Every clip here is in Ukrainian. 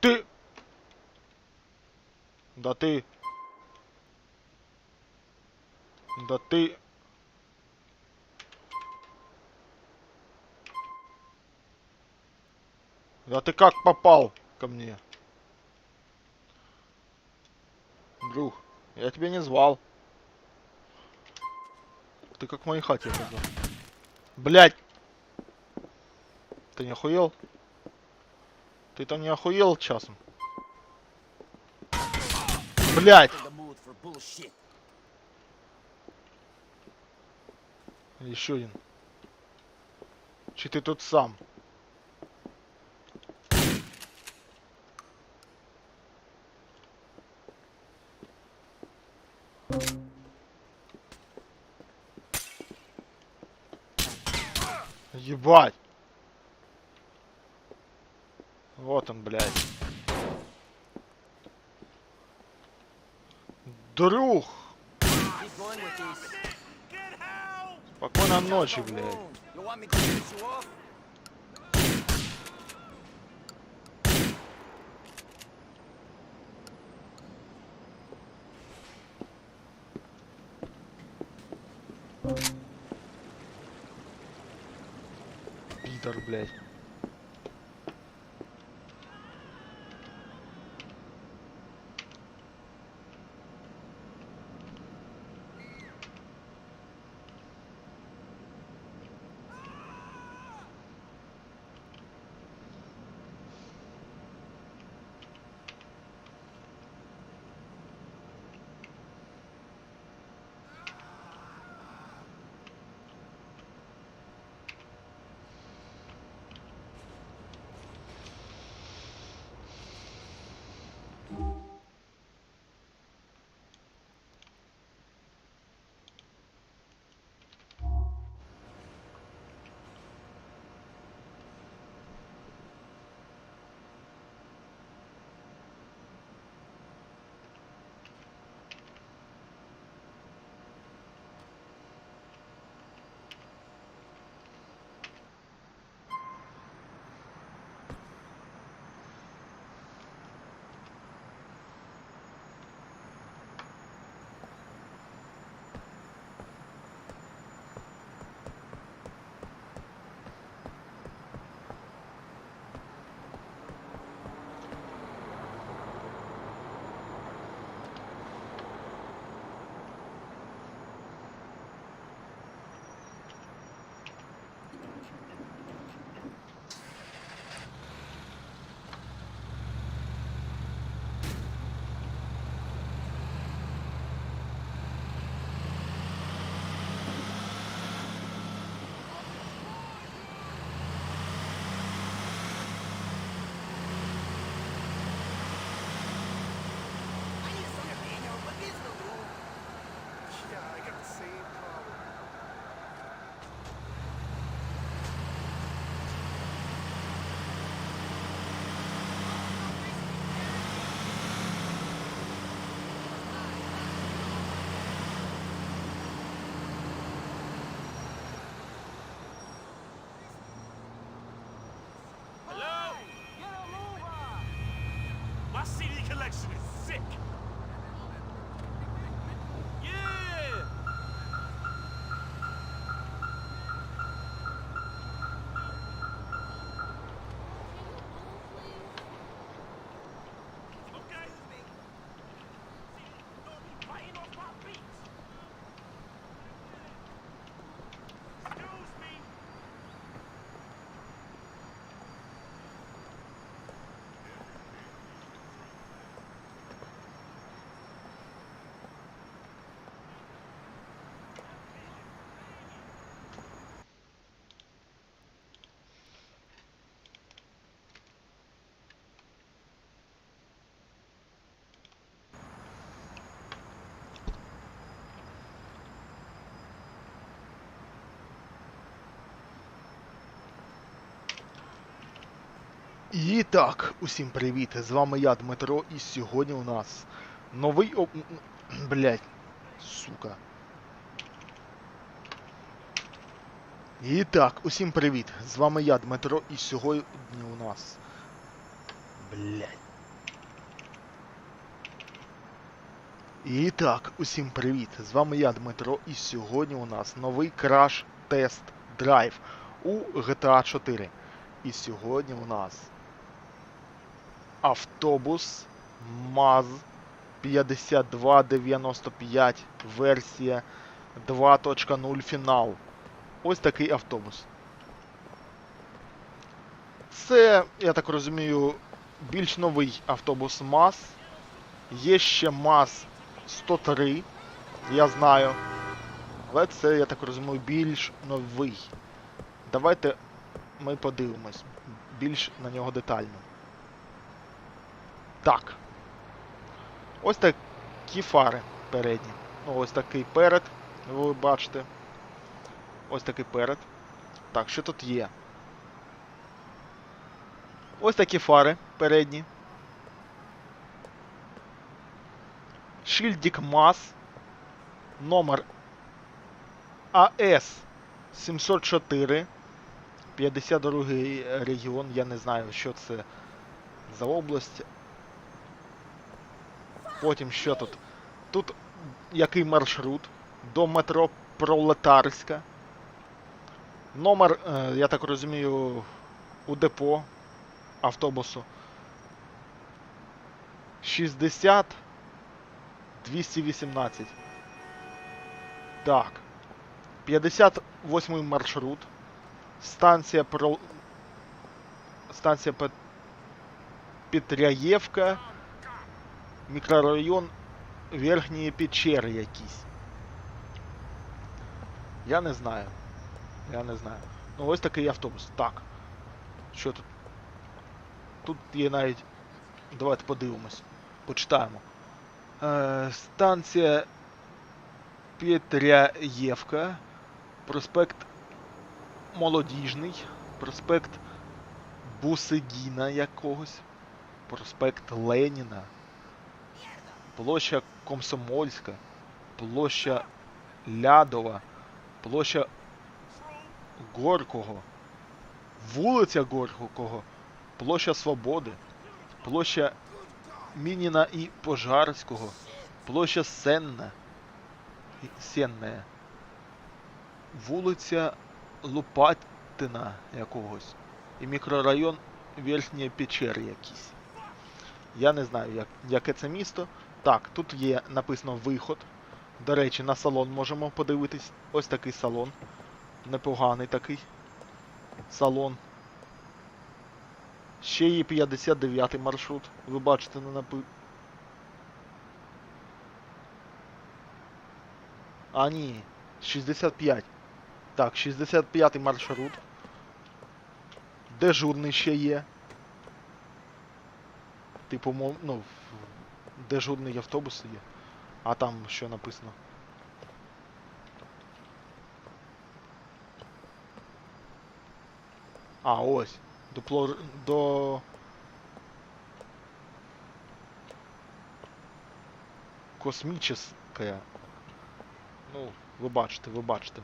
Ты! Да ты! Да ты! Да ты как попал ко мне? Друг, я тебя не звал. Ты как в моей хате оказался. Блять! Ты не охуел? Ты там не охуел часом? Блять! Еще один. Чи ты тут сам? Ебать! Вот он, блядь. Друг! Спокойной ночи, блядь. Thank you. Блядь. І так, усім привіт! З вами я, Дмитро, і сьогодні у нас новий оп... Блять, сука. І так, усім привіт! З вами я, Дмитро, і сьогодні у нас. Блять. І так, усім привіт! З вами я, Дмитро, і сьогодні у нас новий краш тест драйв у GTA 4. І сьогодні у нас автобус МАЗ 5295 версія 2.0 фінал. Ось такий автобус. Це, я так розумію, більш новий автобус МАЗ. Є ще МАЗ 103, я знаю. Але це, я так розумію, більш новий. Давайте ми подивимось більш на нього детально. Так. Ось такі фари передні. Ну, ось такий перед, ви бачите. Ось такий перед. Так, що тут є? Ось такі фари передні. Шильдик МАЗ. Номер АС 704. 52 регіон, я не знаю, що це за область. Потім що тут? Тут який маршрут до метро Пролетарська. Номер, е, я так розумію, у депо автобусу 60 218. Так. 58 маршрут. Станція про. Станція Петряєвка. Мікрорайон Верхні Печери якісь. Я не знаю. Я не знаю. Ну ось такий автобус. Так. Що тут? Тут є навіть. Давайте подивимось. Почитаємо. Е, станція Петряєвка. Проспект Молодіжний, проспект Бусидіна якогось, проспект Леніна, площа Комсомольська, площа Лядова, площа Горького, вулиця Горького, площа Свободи, площа Мініна і Пожарського, площа Сенна, Сенная, вулиця Лупатина якогось. І мікрорайон Верхні Печери якийсь. Я не знаю, як, яке це місто. Так, тут є написано виход. До речі, на салон можемо подивитись. Ось такий салон. Непоганий такий салон. Ще є 59 маршрут. Ви бачите на напи... А, ні, 65. Так, 65 маршрут. Дежурний ще є. Типу, ну, дежурний автобус є. А там що написано? А, ось. До плор... до. Космічна. Ну, ви бачите, ви бачите.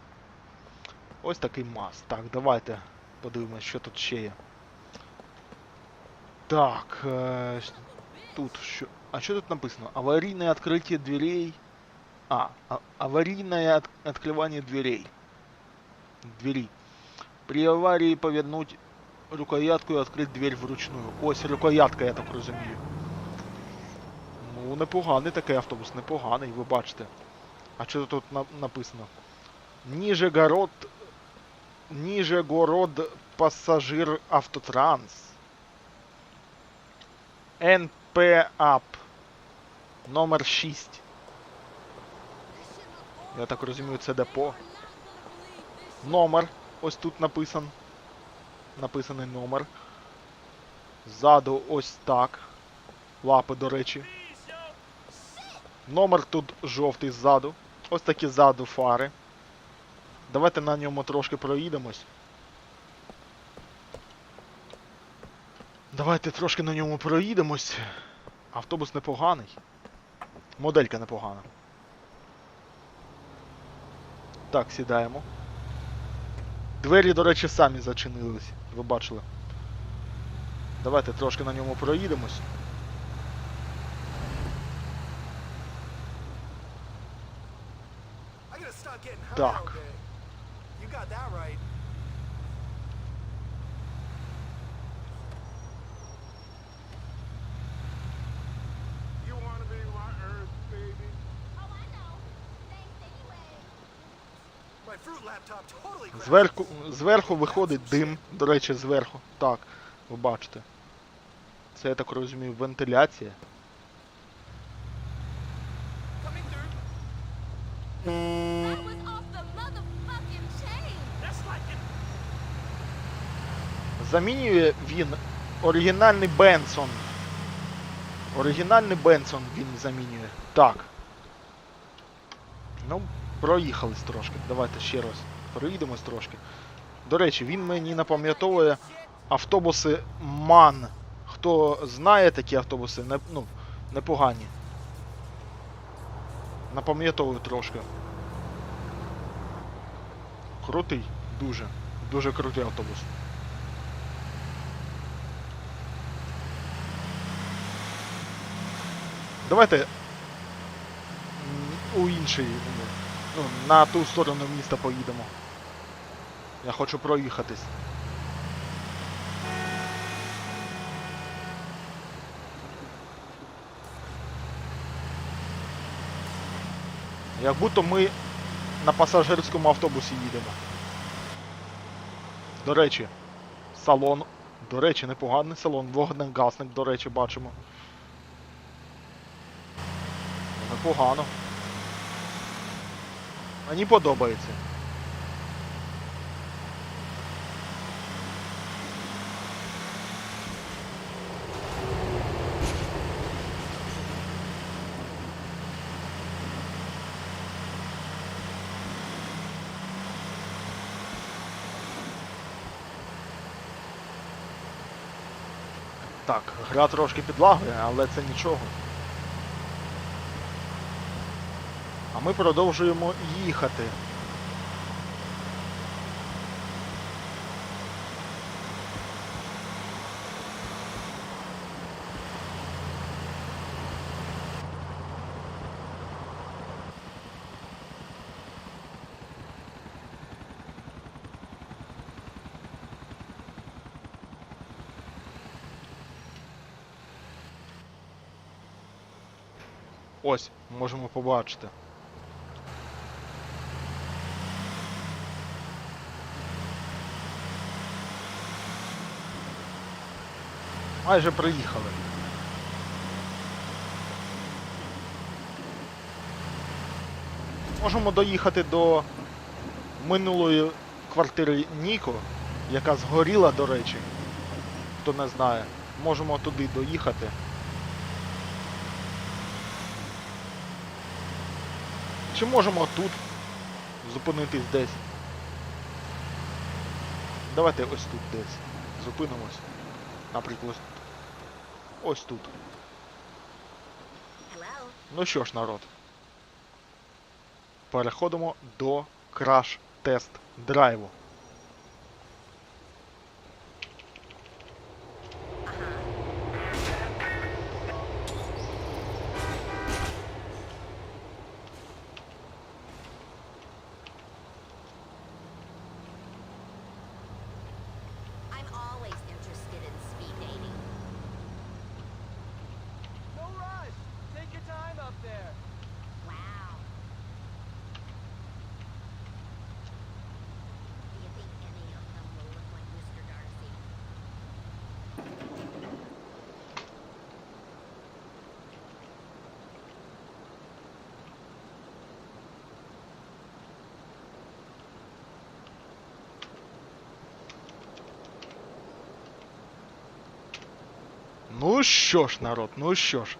Ось такий мас. Так, давайте подивимось, що тут ще є. Так, е, тут що. А що тут написано? Аварийное открытие дверей. А, а аварийное от- открывание дверей. Двери. При аварии повернуть рукоятку і відкрити дверь вручную. Ось рукоятка, я так розумію. Ну, непоганий такий автобус, непоганий, ви бачите. А що тут на- написано? Нижегород Нижегород пассажир автотранс. НП АП. Номер 6. Я так розумію, це депо. Номер. Ось тут написан. Написаний номер. Ззаду ось так. Лапи, до речі. Номер тут жовтий ззаду. Ось такі ззаду фари. Давайте на ньому трошки проїдемось. Давайте трошки на ньому проїдемось. Автобус непоганий. Моделька непогана. Так, сідаємо. Двері, до речі, самі зачинились. Ви бачили. Давайте трошки на ньому проїдемось. Так. Зверху, зверху виходить дим, до речі, зверху. Так, ви бачите. Це, я так розумію, вентиляція. Замінює він оригінальний Бенсон. Оригінальний Бенсон він замінює. Так. Ну, проїхались трошки. Давайте ще раз проїдемось трошки. До речі, він мені напам'ятовує автобуси МАН. Хто знає такі автобуси, не, ну, непогані. Напам'ятовую трошки. Крутий, дуже. Дуже крутий автобус. Давайте у інший, ну, на ту сторону міста поїдемо. Я хочу проїхатись. Як будто ми на пасажирському автобусі їдемо. До речі, салон. До речі, непоганий салон. Вогнегасник, до речі, бачимо. Непогано. Мені подобається. Так, гра трошки підлагує, але це нічого. А ми продовжуємо їхати. Ось, можемо побачити. Майже приїхали. Можемо доїхати до минулої квартири Ніко, яка згоріла, до речі. Хто не знає. Можемо туди доїхати. Чи можемо тут зупинитись десь? Давайте ось тут десь зупинимось. Наприклад, ось тут. Ну що ж, народ. Переходимо до краш тест драйву. Ну що ж, народ, ну що ж.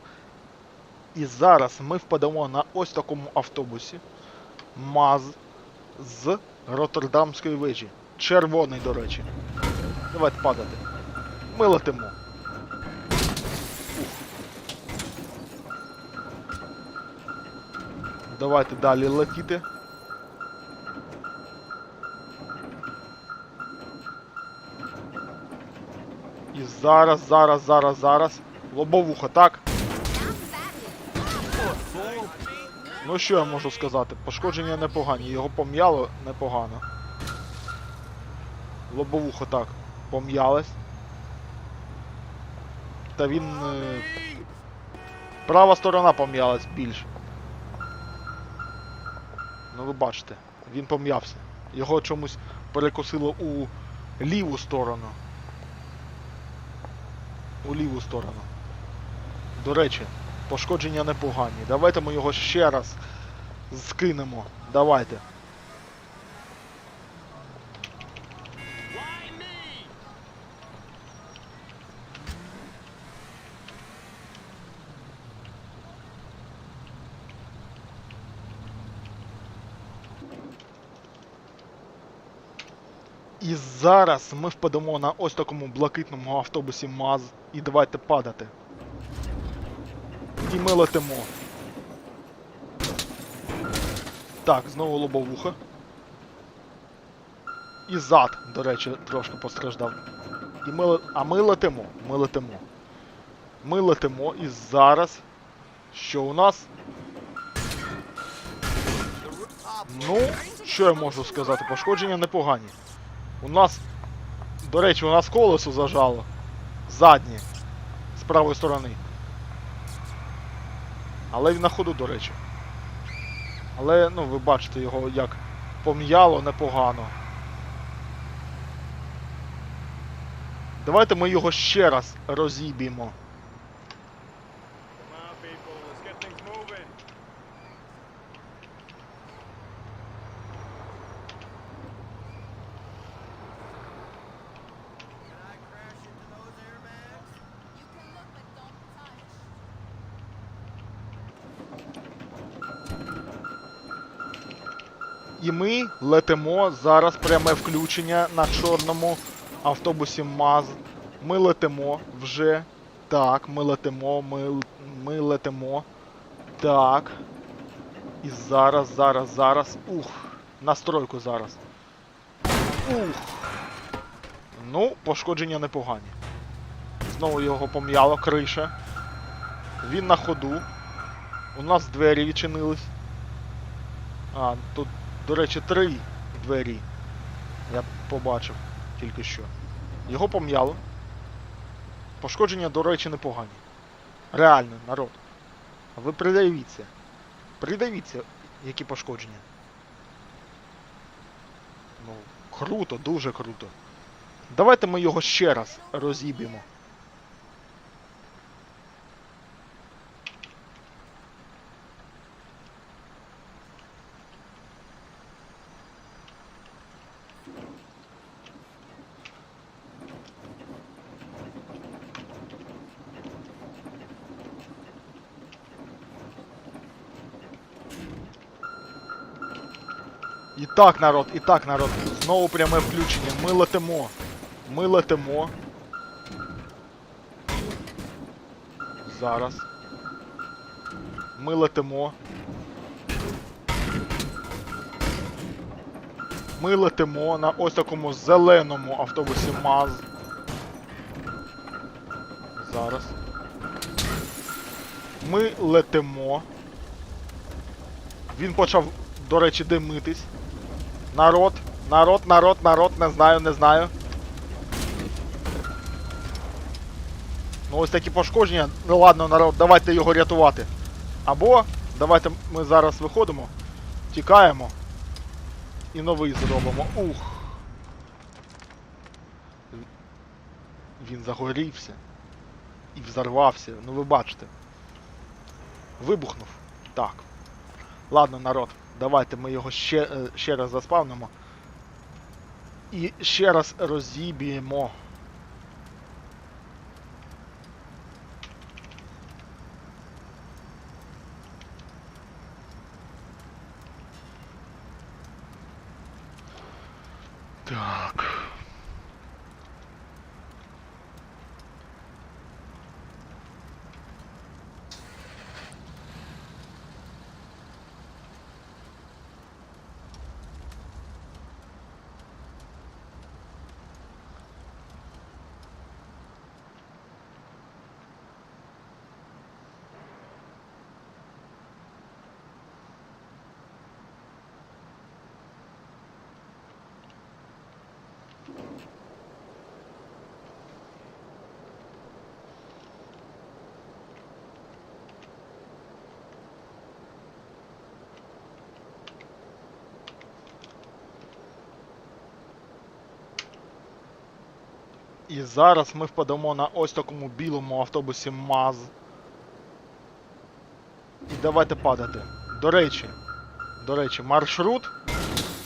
І зараз ми впадемо на ось такому автобусі. МАЗ з Роттердамської вежі. Червоний, до речі. Давайте падати. Ми летимо. Давайте далі летіти. Зараз, зараз, зараз, зараз. Лобовуха, так? Ну що я можу сказати? Пошкодження непогані, його пом'яло непогано. Лобовуха так, пом'ялась. Та він. е, Права сторона пом'ялась більше. Ну ви бачите, він пом'явся. Його чомусь перекосило у ліву сторону. У ліву сторону. До речі, пошкодження непогані. Давайте ми його ще раз скинемо. Давайте. І зараз ми впадемо на ось такому блакитному автобусі МАЗ. І давайте падати. І ми летимо. Так, знову лобовуха. І зад, до речі, трошки постраждав. І ми, а ми летимо. Ми летимо. Ми летимо і зараз. Що у нас? Ну, що я можу сказати? Пошкодження непогані. У нас, до речі, у нас колесо зажало. Заднє. З правої сторони. Але він на ходу, до речі. Але, ну, ви бачите його як пом'яло непогано. Давайте ми його ще раз розіб'ємо. І ми летимо зараз пряме включення на чорному автобусі МАЗ. Ми летимо вже. Так, ми летимо, ми, ми летимо. Так. І зараз, зараз, зараз. Ух. Настройку зараз. Ух. Ну, пошкодження непогані. Знову його пом'яло, криша. Він на ходу. У нас двері відчинились. А, тут, до речі, три двері. Я побачив тільки що. Його пом'яло. Пошкодження, до речі, непогані. Реально, народ. А Ви придивіться. Придивіться, які пошкодження. Ну, круто, дуже круто. Давайте ми його ще раз розіб'ємо. Так, народ, і так, народ. Знову пряме включення. Ми летимо. Ми летимо. Зараз. Ми летимо. Ми летимо на ось такому зеленому автобусі МАЗ. Зараз. Ми летимо. Він почав, до речі, димитись. Народ, народ, народ, народ, не знаю, не знаю. Ну ось такі пошкодження. Ну ладно, народ, давайте його рятувати. Або давайте ми зараз виходимо, тікаємо і новий зробимо. Ух. Він загорівся. І взорвався. Ну ви бачите. Вибухнув. Так. Ладно, народ, давайте ми його ще, е, ще раз заспавнимо. І ще раз розіб'ємо. Так. І зараз ми впадемо на ось такому білому автобусі МАЗ. І давайте падати. До речі, до речі, маршрут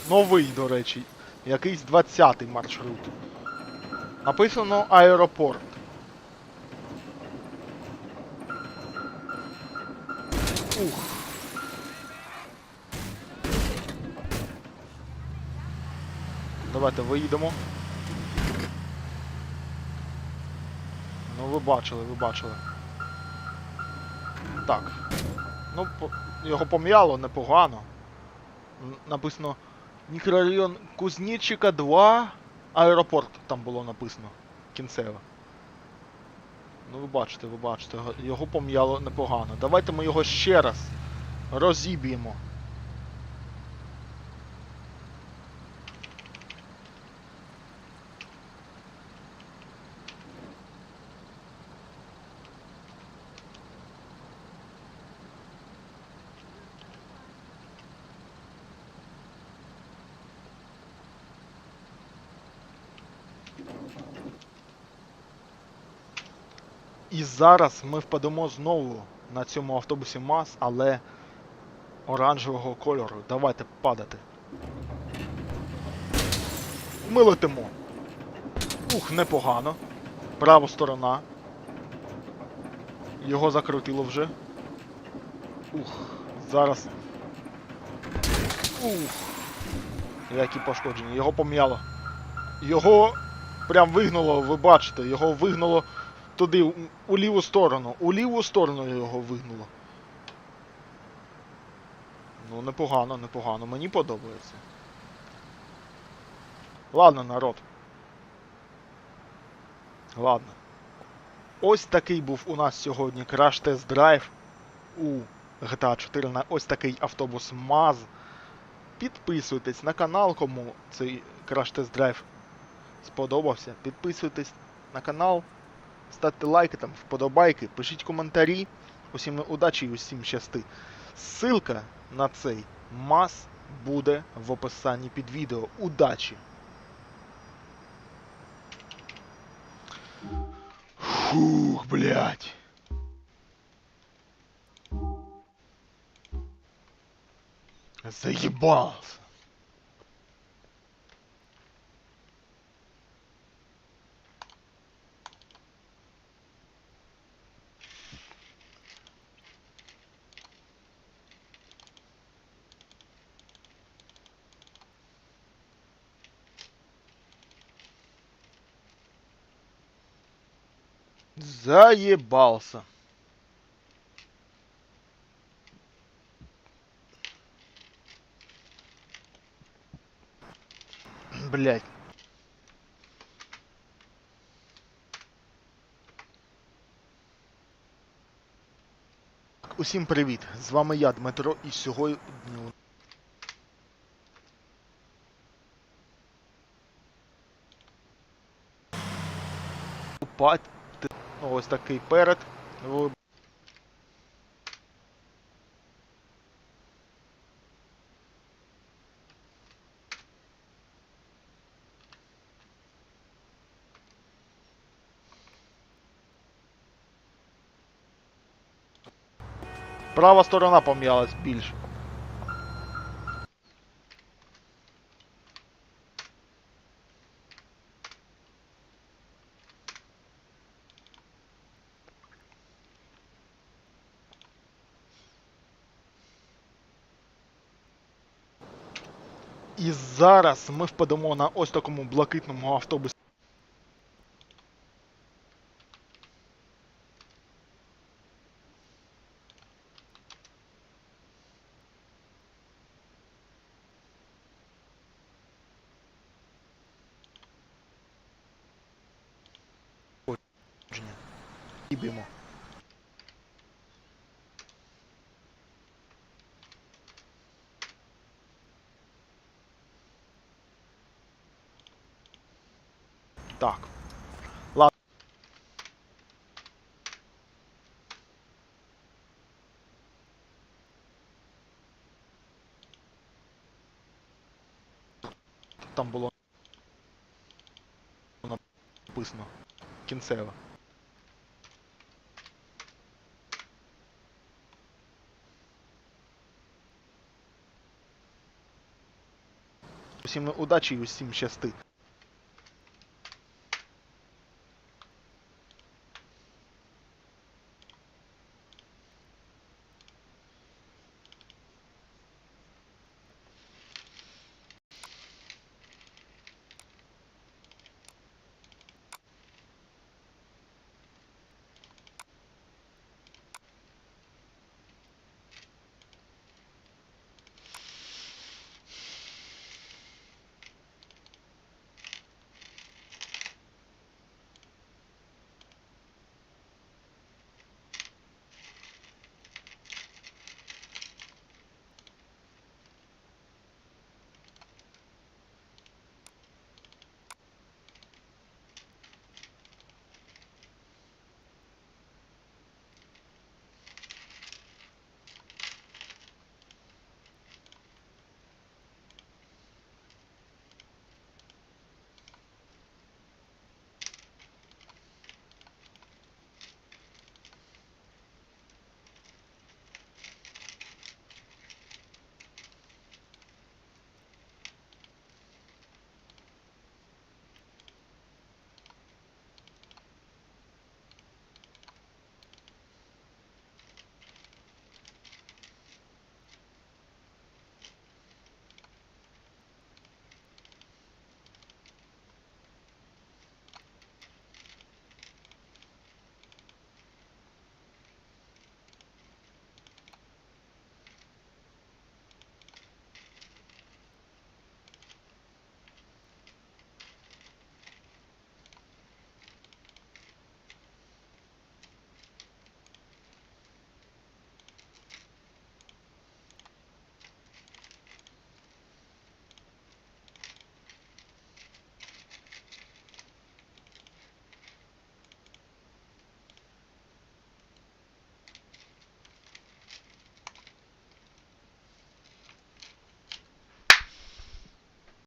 новий, до речі якийсь 20-й маршрут. Написано аеропорт. Ух. Давайте виїдемо. Ну ви бачили, ви бачили. Так. Ну, по- його пом'яло непогано. Написано мікрорайон Кузнечика 2. Аеропорт там було написано. Кінцеве. Ну ви бачите, ви бачите, його пом'яло непогано. Давайте ми його ще раз розіб'ємо. І зараз ми впадемо знову на цьому автобусі МАЗ, але оранжевого кольору. Давайте падати. Ми летимо. Ух, непогано. Права сторона. Його закрутило вже. Ух, зараз. Ух. Які пошкодження. Його пом'яло. Його прям вигнуло, ви бачите, його вигнуло туди, у, ліву сторону. У ліву сторону його вигнуло. Ну, непогано, непогано. Мені подобається. Ладно, народ. Ладно. Ось такий був у нас сьогодні Drive у GTA 4 на ось такий автобус МАЗ. Підписуйтесь на канал, кому цей Drive сподобався. Підписуйтесь на канал, ставте лайки, там, вподобайки, пишіть коментарі. Усім удачі і усім щасти. Ссылка на цей МАЗ буде в описанні під відео. Удачі! Фух, блядь. Заебался. Заебался. Блять. Усім привіт! З вами я, Дмитро, і сьогодні. Упати. Ось такий перед. Права сторона пом'ялась більше. І зараз ми впадемо на ось такому блакитному автобусі. Так. Ладно. Там було написано. кінцева. Усім удачі і усім щасти.